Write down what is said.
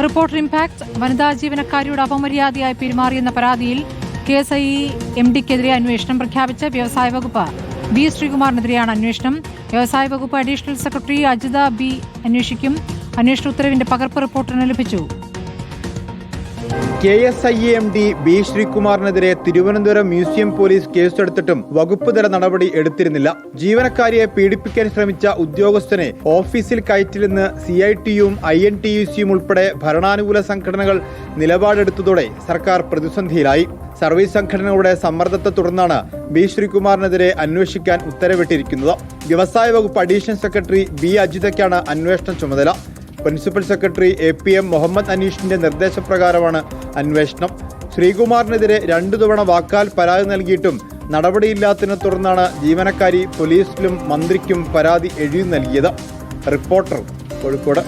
Reporter impact വനിതാ ജീവനക്കാരിയുടെ അപമര്യാദയായി പെരുമാറിയെന്ന പരാതിയിൽ കെ എസ് ഐ എം ഡിക്കെതിരെ അന്വേഷണം പ്രഖ്യാപിച്ച വ്യവസായ വകുപ്പ്. ബി ശ്രീകുമാറിനെതിരെയാണ് അന്വേഷണം. വ്യവസായ വകുപ്പ് അഡീഷണൽ സെക്രട്ടറി അജിത ബി അന്വേഷിക്കും. അന്വേഷണ ഉത്തരവിന്റെ പകർപ്പ് റിപ്പോർട്ടിന് ലഭിച്ചു. K S I M D B ശ്രീകുമാറിനെതിരെ Thiruvananthapuram museum police കേസെടുത്തിട്ടും വകുപ്പ് തല നടപടി എടുത്തിരുന്നില്ല. ജീവനക്കാരിയെ പീഡിപ്പിക്കാൻ ശ്രമിച്ച ഉദ്യോഗസ്ഥനെ ഓഫീസിൽ കയറ്റിലെന്ന് സി ഐ ടിയും ഐ എൻ ടി യു സിയും ഉൾപ്പെടെ ഭരണാനുകൂല സംഘടനകൾ നിലപാടെടുത്തതോടെ സർക്കാർ പ്രതിസന്ധിയിലായി. സർവീസ് സംഘടനകളുടെ സമ്മർദ്ദത്തെ തുടർന്നാണ് ബി ശ്രീകുമാറിനെതിരെ അന്വേഷിക്കാൻ ഉത്തരവിട്ടിരിക്കുന്നത്. വ്യവസായ വകുപ്പ് അഡീഷണൽ സെക്രട്ടറി ബി അജിതയ്ക്കാണ് അന്വേഷണ ചുമതല. Principal secretary A P M Muhammad അനീഷിന്റെ നിർദ്ദേശപ്രകാരമാണ് അന്വേഷണം. ശ്രീകുമാറിനെതിരെ രണ്ടു തവണ വാക്കാൽ പരാതി നൽകിയിട്ടും നടപടിയില്ലാത്തതിനെ തുടർന്നാണ് ജീവനക്കാരി പോലീസിലും മന്ത്രിക്കും പരാതി എഴുതി നൽകിയത്. റിപ്പോർട്ടർ കോഴിക്കോട്.